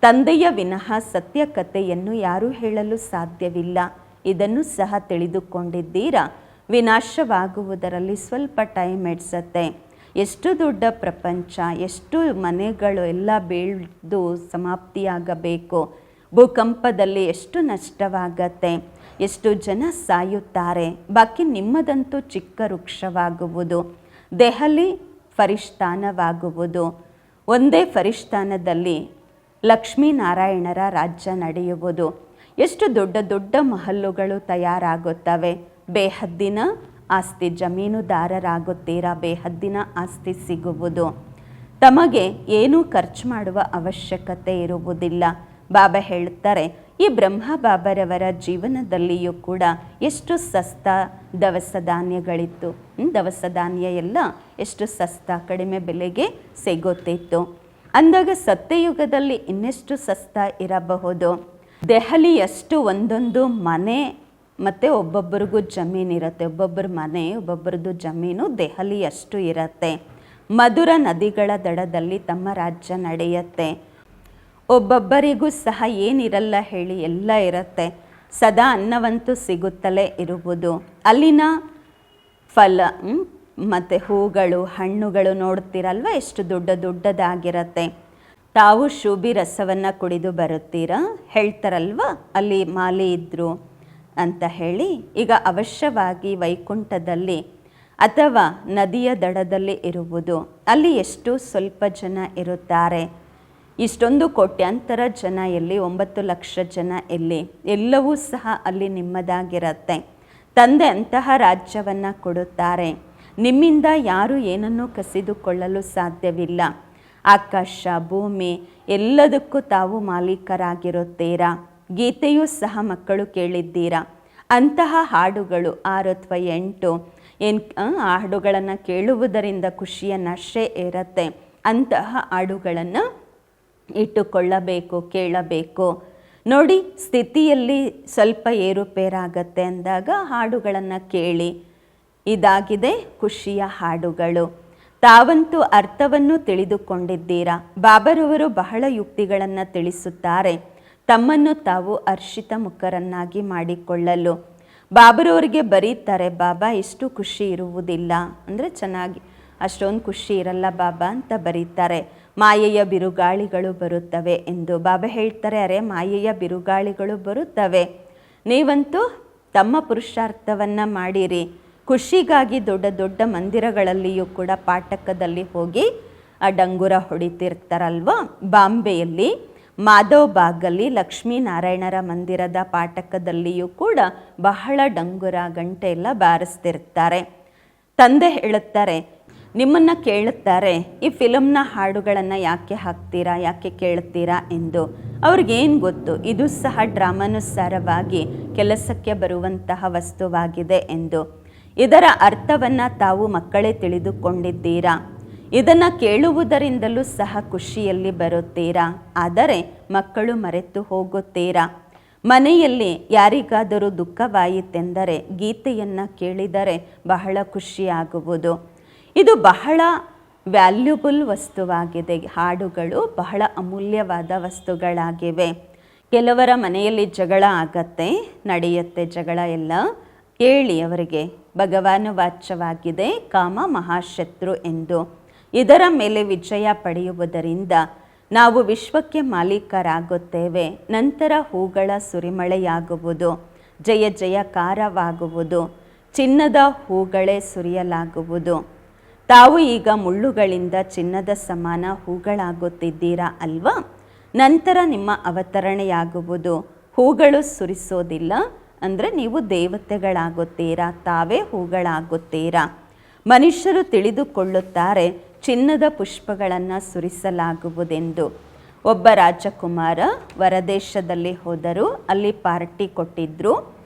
ತಂದೆಯ ವಿನಃ ಸತ್ಯ ಕಥೆಯನ್ನು ಯಾರೂ ಹೇಳಲು ಸಾಧ್ಯವಿಲ್ಲ. ಇದನ್ನು ಸಹ ತಿಳಿದುಕೊಂಡಿದ್ದೀರಾ? ವಿನಾಶವಾಗುವುದರಲ್ಲಿ ಸ್ವಲ್ಪ ಟೈಮ್ ಹಿಡ್ಸತ್ತೆ. ಎಷ್ಟು ದೊಡ್ಡ ಪ್ರಪಂಚ, ಎಷ್ಟು ಮನೆಗಳು ಎಲ್ಲ ಬೀಳ್ದು ಸಮಾಪ್ತಿಯಾಗಬೇಕು. ಭೂಕಂಪದಲ್ಲಿ ಎಷ್ಟು ನಷ್ಟವಾಗತ್ತೆ. ಎಷ್ಟು ಜನ ಸಾಯುತ್ತಾರೆ. ಬಾಕಿ ನಿಮ್ಮದಂತೂ ಚಿಕ್ಕ ವೃಕ್ಷವಾಗುವುದು. ದೆಹಲಿ ಫರಿಷ್ಠಾನವಾಗುವುದು. ಒಂದೇ ಫರಿಷ್ಠಾನದಲ್ಲಿ ಲಕ್ಷ್ಮೀನಾರಾಯಣರ ರಾಜ್ಯ ನಡೆಯುವುದು. ಎಷ್ಟು ದೊಡ್ಡ ದೊಡ್ಡ ಮಹಲ್ಲುಗಳು ತಯಾರಾಗುತ್ತವೆ. ಬೇಹದ್ದಿನ ಆಸ್ತಿ ಜಮೀನುದಾರರಾಗುತ್ತೀರಾ? ಬೇಹದ್ದಿನ ಆಸ್ತಿ ಸಿಗುವುದು. ತಮಗೆ ಏನೂ ಖರ್ಚು ಮಾಡುವ ಅವಶ್ಯಕತೆ ಇರುವುದಿಲ್ಲ. ಬಾಬಾ ಹೇಳ್ತಾರೆ ಈ ಬ್ರಹ್ಮ ಬಾಬರವರ ಜೀವನದಲ್ಲಿಯೂ ಕೂಡ ಎಷ್ಟು ಸಸ್ತ ದವಸ ಧಾನ್ಯಗಳಿತ್ತು. ದವಸ ಧಾನ್ಯ ಎಲ್ಲ ಎಷ್ಟು ಸಸ್ತ ಕಡಿಮೆ ಬೆಲೆಗೆ ಸಿಗುತ್ತಿತ್ತು. ಅಂದಾಗ ಸತ್ಯಯುಗದಲ್ಲಿ ಇನ್ನೆಷ್ಟು ಸಸ್ತ ಇರಬಹುದು? ದೆಹಲಿಯಷ್ಟು ಒಂದೊಂದು ಮನೆ ಮತ್ತು ಒಬ್ಬೊಬ್ಬರಿಗೂ ಜಮೀನು ಇರುತ್ತೆ. ಒಬ್ಬೊಬ್ಬರ ಮನೆ, ಒಬ್ಬೊಬ್ಬರದ್ದು ಜಮೀನು ದೆಹಲಿಯಷ್ಟು ಇರುತ್ತೆ. ಮಧುರ ನದಿಗಳ ದಡದಲ್ಲಿ ತಮ್ಮ ರಾಜ್ಯ ನಡೆಯುತ್ತೆ. ಒಬ್ಬೊಬ್ಬರಿಗೂ ಸಹ ಏನಿರಲ್ಲ ಹೇಳಿ ಎಲ್ಲ ಇರುತ್ತೆ. ಸದಾ ಅನ್ನವಂತೂ ಸಿಗುತ್ತಲೇ ಇರುವುದು. ಅಲ್ಲಿನ ಫಲ ಮತ್ತು ಹೂಗಳು, ಹಣ್ಣುಗಳು ನೋಡ್ತೀರಲ್ವ? ಎಷ್ಟು ದೊಡ್ಡ ದೊಡ್ಡದಾಗಿರತ್ತೆ. ತಾವು ಶೂಬಿ ರಸವನ್ನು ಕುಡಿದು ಬರುತ್ತೀರಾ? ಹೇಳ್ತಾರಲ್ವ? ಅಲ್ಲಿ ಮಾಲೆ ಇದ್ದರು ಅಂತ ಹೇಳಿ. ಈಗ ಅವಶ್ಯವಾಗಿ ವೈಕುಂಠದಲ್ಲಿ ಅಥವಾ ನದಿಯ ದಡದಲ್ಲಿ ಇರುವುದು. ಅಲ್ಲಿ ಎಷ್ಟು ಸ್ವಲ್ಪ ಜನ ಇರುತ್ತಾರೆ. ಇಷ್ಟೊಂದು ಕೋಟ್ಯಾಂತರ ಜನ ಎಲ್ಲಿ, ಒಂಬತ್ತು ಲಕ್ಷ ಜನ ಎಲ್ಲಿ, ಎಲ್ಲವೂ ಸಹ ಅಲ್ಲಿ ನಿಮ್ಮದಾಗಿರತ್ತೆ. ತಂದೆ ಅಂತಹ ರಾಜ್ಯವನ್ನು ಕೊಡುತ್ತಾರೆ. ನಿಮ್ಮಿಂದ ಯಾರು ಏನನ್ನೂ ಕಸಿದುಕೊಳ್ಳಲು ಸಾಧ್ಯವಿಲ್ಲ. ಆಕಾಶ, ಭೂಮಿ, ಎಲ್ಲದಕ್ಕೂ ತಾವು ಮಾಲೀಕರಾಗಿರುತ್ತೀರಾ? ಗೀತೆಯೂ ಸಹ ಮಕ್ಕಳು ಕೇಳಿದ್ದೀರಾ? ಅಂತಹ ಹಾಡುಗಳು ಆರು ಅಥವಾ ಎಂಟು, ಏನು ಹಾಡುಗಳನ್ನು ಕೇಳುವುದರಿಂದ ಖುಷಿಯ ನಶೆ ಇರತ್ತೆ ಅಂತಹ ಹಾಡುಗಳನ್ನು ಇಟ್ಟುಕೊಳ್ಳಬೇಕು, ಕೇಳಬೇಕು. ನೋಡಿ, ಸ್ಥಿತಿಯಲ್ಲಿ ಸ್ವಲ್ಪ ಏರುಪೇರಾಗತ್ತೆ ಅಂದಾಗ ಹಾಡುಗಳನ್ನು ಕೇಳಿ. ಇದಾಗಿದೆ ಖುಷಿಯ ಹಾಡುಗಳು. ತಾವಂತೂ ಅರ್ಥವನ್ನು ತಿಳಿದುಕೊಂಡಿದ್ದೀರಾ? ಬಾಬರವರು ಬಹಳ ಯುಕ್ತಿಗಳನ್ನು ತಿಳಿಸುತ್ತಾರೆ. ತಮ್ಮನ್ನು ತಾವು ಅರ್ಷಿತ ಮುಖರನ್ನಾಗಿ ಮಾಡಿಕೊಳ್ಳಲು. ಬಾಬರವರಿಗೆ ಬರೀತಾರೆ, ಬಾಬಾ ಎಷ್ಟು ಖುಷಿ ಇರುವುದಿಲ್ಲ. ಅಂದರೆ ಚೆನ್ನಾಗಿ, ಅಷ್ಟೊಂದು ಖುಷಿ ಇರಲ್ಲ ಬಾಬಾ ಅಂತ ಬರೀತಾರೆ. ಮಾಯೆಯ ಬಿರುಗಾಳಿಗಳು ಬರುತ್ತವೆ ಎಂದು ಬಾಬಾ ಹೇಳ್ತಾರೆ. ಅರೆ, ಮಾಯೆಯ ಬಿರುಗಾಳಿಗಳು ಬರುತ್ತವೆ. ನೀವಂತೂ ತಮ್ಮ ಪುರುಷಾರ್ಥವನ್ನು ಮಾಡಿರಿ. ಖುಷಿಗಾಗಿ ದೊಡ್ಡ ದೊಡ್ಡ ಮಂದಿರಗಳಲ್ಲಿಯೂ ಕೂಡ ಪಾಠಕದಲ್ಲಿ ಹೋಗಿ ಆ ಡಂಗುರ ಹೊಡಿತಿರ್ತಾರಲ್ವ? ಬಾಂಬೆಯಲ್ಲಿ ಮಾಧವ್ ಬಾಗಲ್ಲಿ ಲಕ್ಷ್ಮೀನಾರಾಯಣರ ಮಂದಿರದ ಪಾಠಕದಲ್ಲಿಯೂ ಕೂಡ ಬಹಳ ಡಂಗುರ ಗಂಟೆ ಎಲ್ಲ ಬಾರಿಸ್ತಿರ್ತಾರೆ. ತಂದೆ ಹೇಳುತ್ತಾರೆ ನಿಮ್ಮನ್ನು ಕೇಳುತ್ತಾರೆ, ಈ ಫಿಲಮ್ನ ಹಾಡುಗಳನ್ನು ಯಾಕೆ ಹಾಕ್ತೀರಾ, ಯಾಕೆ ಕೇಳ್ತೀರಾ ಎಂದು. ಅವ್ರಿಗೇನು ಗೊತ್ತು? ಇದು ಸಹ ಡ್ರಾಮಾನುಸಾರವಾಗಿ ಕೆಲಸಕ್ಕೆ ಬರುವಂತಹ ವಸ್ತುವಾಗಿದೆ ಎಂದು. ಇದರ ಅರ್ಥವನ್ನು ತಾವು ಮಕ್ಕಳೇ ತಿಳಿದುಕೊಂಡಿದ್ದೀರಾ? ಇದನ್ನು ಕೇಳುವುದರಿಂದಲೂ ಸಹ ಖುಷಿಯಲ್ಲಿ ಬರುತ್ತೀರಾ? ಆದರೆ ಮಕ್ಕಳು ಮರೆತು ಹೋಗುತ್ತೀರಾ? ಮನೆಯಲ್ಲಿ ಯಾರಿಗಾದರೂ ದುಃಖವಾಯಿತೆಂದರೆ ಗೀತೆಯನ್ನು ಕೇಳಿದರೆ ಬಹಳ ಖುಷಿಯಾಗುವುದು. ಇದು ಬಹಳ ವ್ಯಾಲ್ಯೂಬಲ್ ವಸ್ತುವಾಗಿದೆ. ಹಾಡುಗಳು ಬಹಳ ಅಮೂಲ್ಯವಾದ ವಸ್ತುಗಳಾಗಿವೆ. ಕೆಲವರ ಮನೆಯಲ್ಲಿ ಜಗಳ ಆಗತ್ತೆ, ನಡೆಯುತ್ತೆ ಜಗಳ ಎಲ್ಲ. ಕೇಳಿ ಅವರಿಗೆ, ಭಗವಾನ ವಾಚ್ಯವಾಗಿದೆ, ಕಾಮ ಮಹಾಶತ್ರು ಎಂದು. ಇದರ ಮೇಲೆ ವಿಜಯ ಪಡೆಯುವುದರಿಂದ ನಾವು ವಿಶ್ವಕ್ಕೆ ಮಾಲೀಕರಾಗುತ್ತೇವೆ. ನಂತರ ಹೂಗಳ ಸುರಿಮಳೆಯಾಗುವುದು, ಜಯ ಜಯಕಾರವಾಗುವುದು, ಚಿನ್ನದ ಹೂಗಳೇ ಸುರಿಯಲಾಗುವುದು. ತಾವು ಈಗ ಮುಳ್ಳುಗಳಿಂದ ಚಿನ್ನದ ಸಮಾನ ಹೂಗಳಾಗುತ್ತಿದ್ದೀರಾ ಅಲ್ವಾ? ನಂತರ ನಿಮ್ಮ ಅವತರಣೆಯಾಗುವುದು ಹೂಗಳು ಸುರಿಸೋದಿಲ್ಲ. ಅಂದರೆ ನೀವು ದೇವತೆಗಳಾಗುತ್ತೀರಾ? ತಾವೇ ಹೂಗಳಾಗುತ್ತೀರಾ? ಮನುಷ್ಯರು ತಿಳಿದುಕೊಳ್ಳುತ್ತಾರೆ ಚಿನ್ನದ ಪುಷ್ಪಗಳನ್ನು ಸುರಿಸಲಾಗುವುದೆಂದು. ಒಬ್ಬ ರಾಜಕುಮಾರ ಹೊರದೇಶದಲ್ಲಿ ಹೋದರು, ಅಲ್ಲಿ ಪಾರ್ಟಿ ಕೊಟ್ಟಿದ್ರು.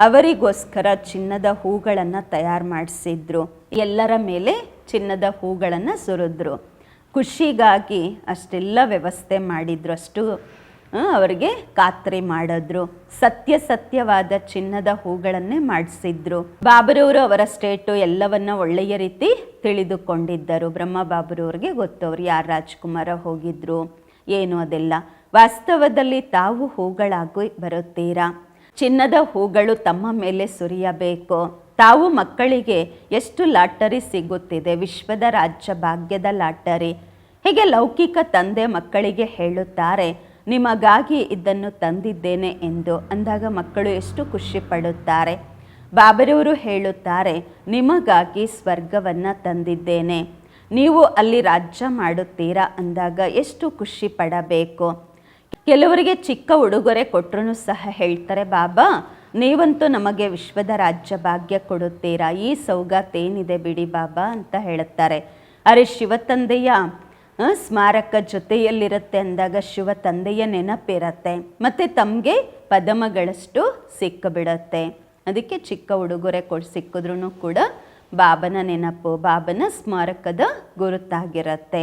ಅವರಿಗೋಸ್ಕರ ಚಿನ್ನದ ಹೂಗಳನ್ನು ತಯಾರು ಮಾಡಿಸಿದ್ರು. ಎಲ್ಲರ ಮೇಲೆ ಚಿನ್ನದ ಹೂಗಳನ್ನು ಸುರಿದ್ರು. ಖುಷಿಗಾಗಿ ಅಷ್ಟೆಲ್ಲ ವ್ಯವಸ್ಥೆ ಮಾಡಿದ್ರು. ಅಷ್ಟು ಅವರಿಗೆ ಖಾತ್ರಿ ಮಾಡಿದ್ರು. ಸತ್ಯ ಸತ್ಯವಾದ ಚಿನ್ನದ ಹೂಗಳನ್ನೇ ಮಾಡಿಸಿದ್ರು. ಬಾಬರವರು ಅವರ ಸ್ಟೇಟು ಎಲ್ಲವನ್ನ ಒಳ್ಳೆಯ ರೀತಿ ತಿಳಿದುಕೊಂಡಿದ್ದರು. ಬ್ರಹ್ಮ ಬಾಬರವ್ರಿಗೆ ಅವ್ರು ಯಾರು ರಾಜ್ಕುಮಾರ ಹೋಗಿದ್ರು? ಏನು ಅದೆಲ್ಲ? ವಾಸ್ತವದಲ್ಲಿ ತಾವು ಹೂಗಳಾಗಿ ಬರುತ್ತೀರಾ? ಚಿನ್ನದ ಹೂಗಳು ತಮ್ಮ ಮೇಲೆ ಸುರಿಯಬೇಕು. ತಾವು ಮಕ್ಕಳಿಗೆ ಎಷ್ಟು ಲಾಟರಿ ಸಿಗುತ್ತಿದೆ. ವಿಶ್ವದ ರಾಜ್ಯ ಭಾಗ್ಯದ ಲಾಟರಿ. ಹೀಗೆ ಲೌಕಿಕ ತಂದೆ ಮಕ್ಕಳಿಗೆ ಹೇಳುತ್ತಾರೆ, ನಿಮಗಾಗಿ ಇದನ್ನು ತಂದಿದ್ದೇನೆ ಎಂದು. ಅಂದಾಗ ಮಕ್ಕಳು ಎಷ್ಟು ಖುಷಿ ಪಡುತ್ತಾರೆ. ಬಾಬರವರು ಹೇಳುತ್ತಾರೆ, ನಿಮಗಾಗಿ ಸ್ವರ್ಗವನ್ನು ತಂದಿದ್ದೇನೆ. ನೀವು ಅಲ್ಲಿ ರಾಜ್ಯ ಮಾಡುತ್ತೀರಾ? ಅಂದಾಗ ಎಷ್ಟು ಖುಷಿ ಪಡಬೇಕು. ಕೆಲವರಿಗೆ ಚಿಕ್ಕ ಉಡುಗೊರೆ ಕೊಟ್ಟರು ಸಹ ಹೇಳ್ತಾರೆ, ಬಾಬಾ, ನೀವಂತೂ ನಮಗೆ ವಿಶ್ವದ ರಾಜ್ಯ ಭಾಗ್ಯ ಕೊಡುತ್ತೀರಾ? ಈ ಸೌಗಾತೇನಿದೆ ಬಿಡಿ ಬಾಬಾ, ಅಂತ ಹೇಳುತ್ತಾರೆ. ಅರೆ ಶಿವ ತಂದೆಯ ಸ್ಮಾರಕ ಜೊತೆಯಲ್ಲಿರುತ್ತೆ ಅಂದಾಗ ಶಿವ ತಂದೆಯ ನೆನಪಿರತ್ತೆ, ಮತ್ತು ತಮಗೆ ಪದಮಗಳಷ್ಟು ಸಿಕ್ಕಿಬಿಡತ್ತೆ ಅದಕ್ಕೆ ಚಿಕ್ಕ ಉಡುಗೊರೆ ಕೊಡ್ ಸಿಕ್ಕಿದ್ರೂ ಕೂಡ ಬಾಬನ ನೆನಪು, ಬಾಬನ ಸ್ಮಾರಕದ ಗುರುತಾಗಿರತ್ತೆ.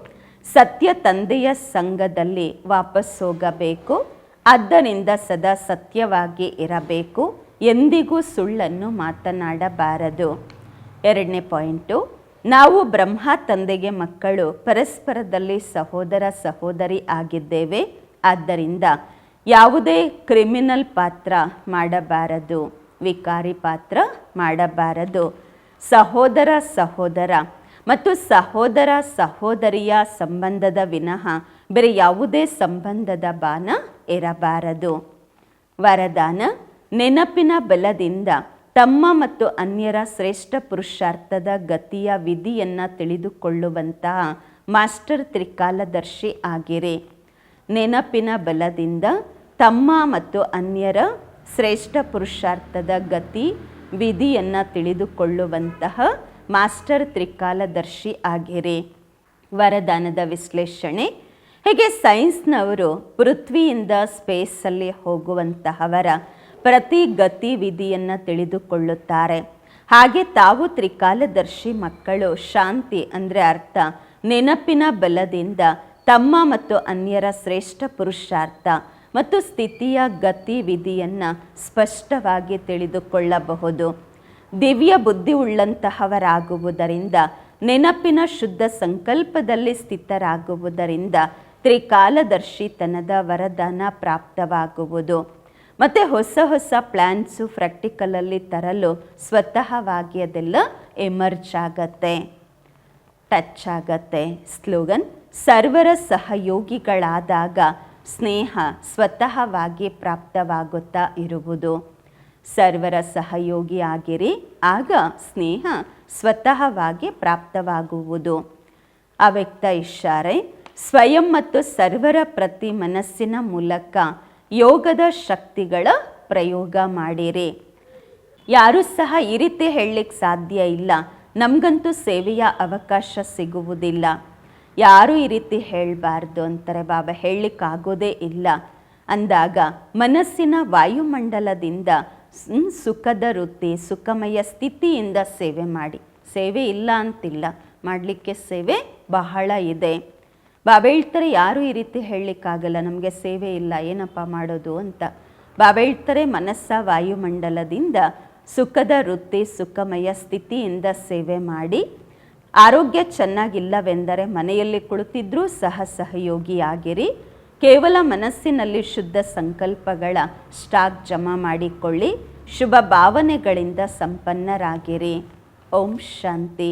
ಸತ್ಯ ತಂದೆಯ ಸಂಘದಲ್ಲಿ ವಾಪಸ್ ಹೋಗಬೇಕು. ಆದ್ದರಿಂದ ಸದಾ ಸತ್ಯವಾಗಿ ಇರಬೇಕು. ಎಂದಿಗೂ ಸುಳ್ಳನ್ನು ಮಾತನಾಡಬಾರದು. ಎರಡನೇ ಪಾಯಿಂಟು, ನಾವು ಬ್ರಹ್ಮ ತಂದೆಗೆ ಮಕ್ಕಳು, ಪರಸ್ಪರದಲ್ಲಿ ಸಹೋದರ ಸಹೋದರಿ ಆಗಿದ್ದೇವೆ. ಆದ್ದರಿಂದ ಯಾವುದೇ ಕ್ರಿಮಿನಲ್ ಪಾತ್ರ ಮಾಡಬಾರದು. ವಿಕಾರಿ ಪಾತ್ರ ಮಾಡಬಾರದು. ಸಹೋದರ ಸಹೋದರ ಮತ್ತು ಸಹೋದರ ಸಹೋದರಿಯ ಸಂಬಂಧದ ವಿನಃ ಬೇರೆ ಯಾವುದೇ ಸಂಬಂಧದ ಬಾನ ಇರಬಾರದು. ವರದಾನ, ನೆನಪಿನ ಬಲದಿಂದ ತಮ್ಮ ಮತ್ತು ಅನ್ಯರ ಶ್ರೇಷ್ಠ ಪುರುಷಾರ್ಥದ ಗತಿಯ ವಿಧಿಯನ್ನು ತಿಳಿದುಕೊಳ್ಳುವಂತಹ ಮಾಸ್ಟರ್ ತ್ರಿಕಾಲದರ್ಶಿ ಆಗಿರಿ. ನೆನಪಿನ ಬಲದಿಂದ ತಮ್ಮ ಮತ್ತು ಅನ್ಯರ ಶ್ರೇಷ್ಠ ಪುರುಷಾರ್ಥದ ಗತಿ, ವಿಧಿಯನ್ನು ತಿಳಿದುಕೊಳ್ಳುವಂತಹ ಮಾಸ್ಟರ್ ತ್ರಿಕಾಲದರ್ಶಿ ಆಗಿರಿ. ವರದಾನದ ವಿಶ್ಲೇಷಣೆ. ಹೀಗೆ ಸೈನ್ಸ್ನವರು ಪೃಥ್ವಿಯಿಂದ ಸ್ಪೇಸಲ್ಲಿ ಹೋಗುವಂತಹವರ ಪ್ರತಿ ಗತಿವಿಧಿಯನ್ನು ತಿಳಿದುಕೊಳ್ಳುತ್ತಾರೆ. ಹಾಗೆ ತಾವು ತ್ರಿಕಾಲದರ್ಶಿ ಮಕ್ಕಳು, ಶಾಂತಿ ಅಂದರೆ ಅರ್ಥ, ನೆನಪಿನ ಬಲದಿಂದ ತಮ್ಮ ಮತ್ತು ಅನ್ಯರ ಶ್ರೇಷ್ಠ ಪುರುಷಾರ್ಥ ಮತ್ತು ಸ್ಥಿತಿಯ ಗತಿವಿಧಿಯನ್ನು ಸ್ಪಷ್ಟವಾಗಿ ತಿಳಿದುಕೊಳ್ಳಬಹುದು. ದಿವ್ಯ ಬುದ್ಧಿ ಉಳ್ಳಂತಹವರಾಗುವುದರಿಂದ, ನೆನಪಿನ ಶುದ್ಧ ಸಂಕಲ್ಪದಲ್ಲಿ ಸ್ಥಿತರಾಗುವುದರಿಂದ ತ್ರಿಕಾಲದರ್ಶಿತನದ ವರದಾನ ಪ್ರಾಪ್ತವಾಗುವುದು. ಮತ್ತು ಹೊಸ ಹೊಸ ಪ್ಲ್ಯಾನ್ಸು ಪ್ರಾಕ್ಟಿಕಲಲ್ಲಿ ತರಲು ಸ್ವತಃವಾಗಿ ಅದೆಲ್ಲ ಎಮರ್ಜ್ ಆಗತ್ತೆ. ಟಚ್ ಆಗತ್ತೆ. ಸ್ಲೋಗನ್, ಸರ್ವರ ಸಹಯೋಗಿಗಳಾದಾಗ ಸ್ನೇಹ ಸ್ವತಃವಾಗಿ ಪ್ರಾಪ್ತವಾಗುತ್ತಾ ಇರುವುದು. ಸರ್ವರ ಸಹಯೋಗಿ ಆಗಿರಿ. ಆಗ ಸ್ನೇಹ ಸ್ವತಃವಾಗಿ ಪ್ರಾಪ್ತವಾಗುವುದು. ಅವ್ಯಕ್ತ ಇಷಾರೆ ಸ್ವಯಂ ಮತ್ತು ಸರ್ವರ ಪ್ರತಿ ಮನಸ್ಸಿನ ಮೂಲಕ ಯೋಗದ ಶಕ್ತಿಗಳ ಪ್ರಯೋಗ ಮಾಡಿರಿ. ಯಾರೂ ಸಹ ಈ ರೀತಿ ಹೇಳಲಿಕ್ಕೆ ಸಾಧ್ಯ ಇಲ್ಲ. ನಮಗಂತೂ ಸೇವೆಯ ಅವಕಾಶ ಸಿಗುವುದಿಲ್ಲ. ಯಾರೂ ಈ ರೀತಿ ಹೇಳಬಾರ್ದು ಅಂತಾರೆ ಬಾಬಾ, ಹೇಳಲಿಕ್ಕಾಗೋದೇ ಇಲ್ಲ. ಅಂದಾಗ ಮನಸ್ಸಿನ ವಾಯುಮಂಡಲದಿಂದ ಸುಖದ ವೃತ್ತಿ, ಸುಖಮಯ ಸ್ಥಿತಿಯಿಂದ ಸೇವೆ ಮಾಡಿ. ಸೇವೆ ಇಲ್ಲ ಅಂತಿಲ್ಲ. ಮಾಡಲಿಕ್ಕೆ ಸೇವೆ ಬಹಳ ಇದೆ. ಬಾಬಾ ಹೇಳ್ತಾರೆ ಯಾರೂ ಈ ರೀತಿ ಹೇಳಲಿಕ್ಕಾಗಲ್ಲ, ನಮಗೆ ಸೇವೆ ಇಲ್ಲ, ಏನಪ್ಪ ಮಾಡೋದು ಅಂತ. ಬಾಬಾ ಹೇಳ್ತಾರೆ ಮನಸ್ಸ ವಾಯುಮಂಡಲದಿಂದ ಸುಖದ ವೃತ್ತಿ, ಸುಖಮಯ ಸ್ಥಿತಿಯಿಂದ ಸೇವೆ ಮಾಡಿ. ಆರೋಗ್ಯ ಚೆನ್ನಾಗಿಲ್ಲವೆಂದರೆ ಮನೆಯಲ್ಲಿ ಕುಳಿತಿದ್ರೂ ಸಹ ಸಹಯೋಗಿಯಾಗಿರಿ ಕೇವಲ ಮನಸ್ಸಿನಲ್ಲಿ ಶುದ್ಧ ಸಂಕಲ್ಪಗಳ ಸ್ಟಾಕ್ ಜಮಾ ಮಾಡಿಕೊಳ್ಳಿ. ಶುಭ ಭಾವನೆಗಳಿಂದ ಸಂಪನ್ನರಾಗಿರಿ. ಓಂ ಶಾಂತಿ.